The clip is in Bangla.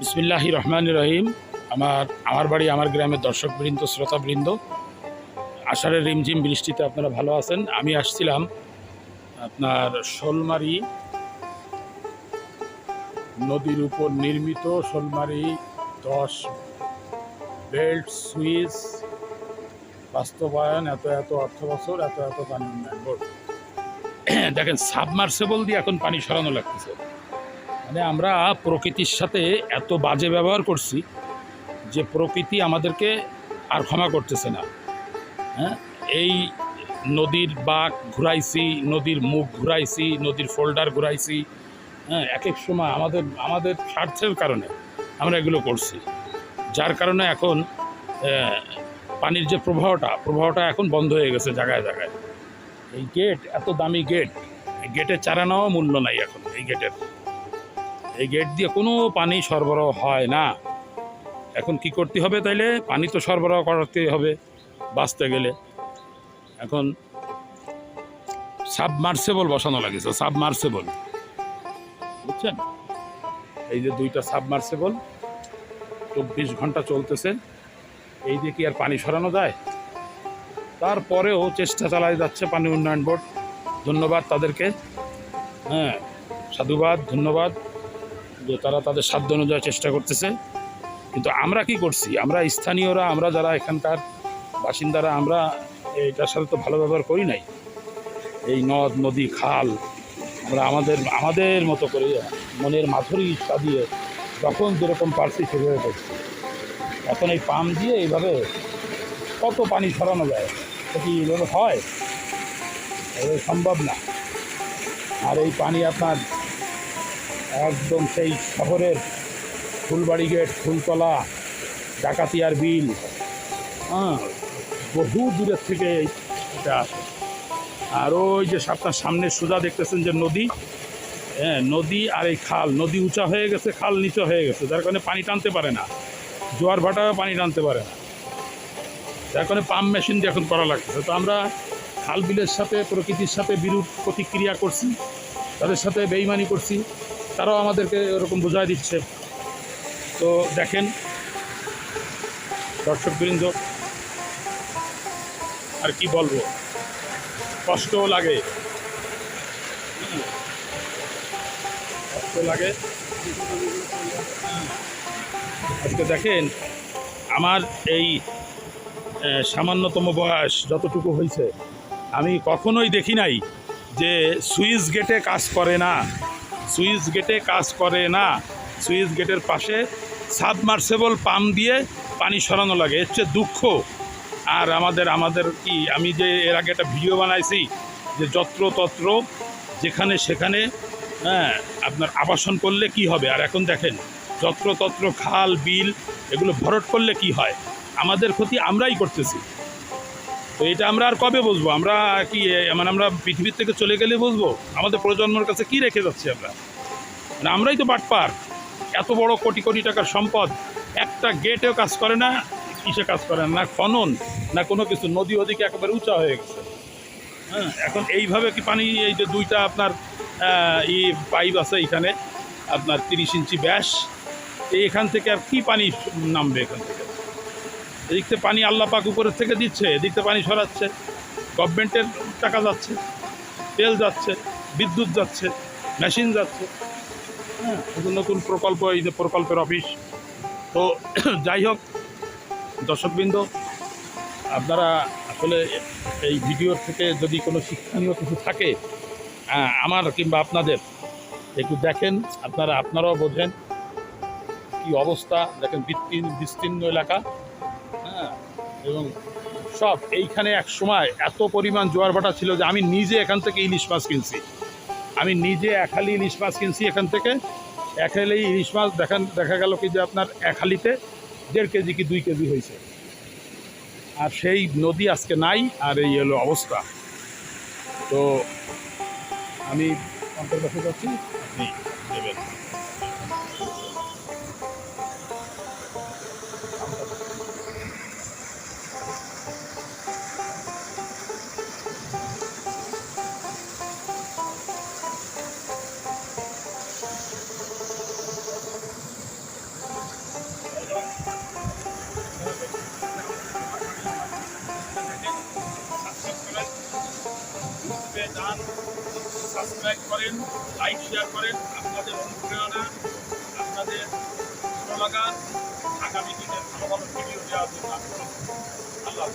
বিসমিল্লাহ রহমান রহিম। আমার আমার বাড়ি, আমার গ্রামের দর্শকবৃন্দ, শ্রোতাবৃন্দ। আষাঢ়ের রিমঝিম বৃষ্টিতে আপনারা ভালো আছেন। আমি আসছিলাম আপনার শোলমারি নদীর উপর নির্মিত শোলমারি দশ বেল্ট সুইচ। বাস্তবায়ন, এত এত অর্থ বছর এত এত পানি উন্নয়ন বোর্ড দেখেন, সাবমার্সেবল দিয়ে এখন পানি সরানো লাগতেছে। মানে আমরা প্রকৃতির সাথে এত বাজে ব্যবহার করছি যে প্রকৃতি আমাদেরকে আর ক্ষমা করতেছে না। হ্যাঁ? এই নদীর বাঁক ঘুরাইছি, নদীর মুখ ঘুরাইছি, নদীর ফোল্ডার ঘুরাইছি হ্যাঁ এক এক সময় আমাদের আমাদের স্বার্থের কারণে আমরা এগুলো করছি। যার কারণে এখন পানির যে প্রবাহটা প্রবাহটা এখন বন্ধ হয়ে গেছে জায়গায় জায়গায়। এই গেট এত দামি গেট এই গেটের চারানাও মূল্য নাই এখন, এই গেটের এই গেট দিয়ে কোনো পানি সরবরাহ হয় না। এখন কি করতে হবে তাইলে? পানি তো সরবরাহ করতে হবে, বাঁচতে গেলে। এখন সাবমার্সেবল বসানো লাগেছে সাবমার্সেবল বুঝছেন? এই যে দুইটা সাবমার্সেবল চব্বিশ ঘণ্টা চলতেছে। এই দিয়ে কি আর পানি সরানো যায়? তারপরেও চেষ্টা চালাই যাচ্ছে পানি উন্নয়ন বোর্ড। ধন্যবাদ তাদেরকে। হ্যাঁ সাধুবাদ, ধন্যবাদ যে তারা তাদের সাধ্য অনুযায়ী চেষ্টা করতেছে। কিন্তু আমরা কি করছি? আমরা স্থানীয়রা, আমরা যারা এখানকার বাসিন্দারা, আমরা এটার সাথে তো ভালো ব্যবহার করি নাই। এই নদ, নদী, খাল, আমরা আমাদের আমাদের মতো করে মনের মাধুরী ইচ্ছা দিয়ে যখন যেরকম পারছি সেভাবে করছি। এখন এই পাম্প দিয়ে এইভাবে কত পানি সরানো যায়? এটা কি এইভাবে হয়? এভাবে সম্ভব না। আর এই পানি আপনার একদম সেই শহরের ফুলবাড়ি গেট, ফুলতলা, ডাকাতিয়ার বিল হ্যাঁ বহু দূরের থেকে এটা আসে। আর ওই যে আপনার সামনে সোজা দেখতেছেন যে নদী হ্যাঁ নদী আর এই খাল, নদী উঁচা হয়ে গেছে, খাল নিচা হয়ে গেছে, যার কারণে পানি টানতে পারে না। জোয়ার ভাটা পানি টানতে পারে না। কারণে পাম্প মেশিন দিয়ে এখন করা লাগতেছে। তো আমরা খাল বিলের সাথে, প্রকৃতির সাথে বিরূপ প্রতিক্রিয়া করছি, তাদের সাথে বেইমানি করছি, তারাও আমাদেরকে এরকম বোঝায় দিচ্ছে। তো দেখেন, দর্শকবৃন্দ, আর কি বলব? কষ্টও লাগে। কষ্ট লাগে। আজকে দেখেন, আমার এই সামান্যতম বয়স যতটুকু হয়েছে, আমি কখনোই দেখি নাই যে সুইচ গেটে কাজ করে না। সুইচ গেটে কাজ করে না। সুইচ গেটের পাশে সাবমার্সেবল পাম্প দিয়ে পানি সরানো লাগে, এর চেয়ে দুঃখ। আর আমাদের আমাদের কি, আমি যে এর আগে একটা ভিডিও বানাইছি যে যত্র তত্র যেখানে সেখানে হ্যাঁ আপনার আবাসন করলে কি হবে? আর এখন দেখেন, যত্রতত্র খাল, বিল, এগুলো ভরট করলে কি হয়? আমাদের ক্ষতি আমরাই করতেছি। তো এটা আমরা আর কবে বুঝব? আমরা কি মানে আমরা পৃথিবীর থেকে চলে গেলে বুঝব? আমাদের প্রজন্মের কাছে কি রেখে যাচ্ছি আমরা? মানে আমরাই তো বাটপার এত বড় কোটি কোটি টাকার সম্পদ, একটা গেটেও কাজ করে না, কিসে কাজ করে না? খনন, না কোনো কিছু। নদী ওদিকে একেবারে উঁচা হয়ে গেছে। হ্যাঁ এখন এইভাবে কি পানি, এই যে দুইটা আপনার ই পাইপ আছে এখানে, আপনার তিরিশ ইঞ্চি ব্যাস এখান থেকে আর কি পানি নামবে এখান থেকে? এদিক থেকে পানি আল্লাহ পাক উপরের থেকে দিচ্ছে, এদিক থেকে পানি সরাচ্ছে। গভর্নমেন্টের টাকা যাচ্ছে, তেল যাচ্ছে, বিদ্যুৎ যাচ্ছে মেশিন যাচ্ছে। হ্যাঁ নতুন নতুন প্রকল্প, এই যে প্রকল্পের অফিস তো যাই হোক, দর্শকবৃন্দ, আপনারা আসলে এই ভিডিওর থেকে যদি কোনো শিক্ষণীয় কিছু থাকে আমার কিংবা আপনাদের, একটু দেখেন, আপনারা, আপনারাও বোঝেন কি অবস্থা। দেখেন বিস্তীর্ণ এলাকা। এবং সব এইখানে এক সময় এত পরিমাণ জোয়ার ভাটা ছিল যে আমি নিজে এখান থেকে ইলিশ মাছ কিনছি। আমি নিজে এক হালি ইলিশ মাছ কিনছি এখান থেকে। এক হালি ইলিশ মাছ দেখান দেখা গেল কি যে আপনার এক হালিতে দেড় কেজি কি দুই কেজি হয়েছে। আর সেই নদী আজকে নাই আর এই হলো অবস্থা। তো আমি অন্তর্বাসে যাচ্ছি। আপনি দেবেন করেন লাইক শেয়ার করেন, আপনাদের অনুপ্রেরণা, আপনাদের ভালো লাগা আগামী দিনে ভালো ভালো ভিডিও দেওয়ার জন্য আল্লাহ।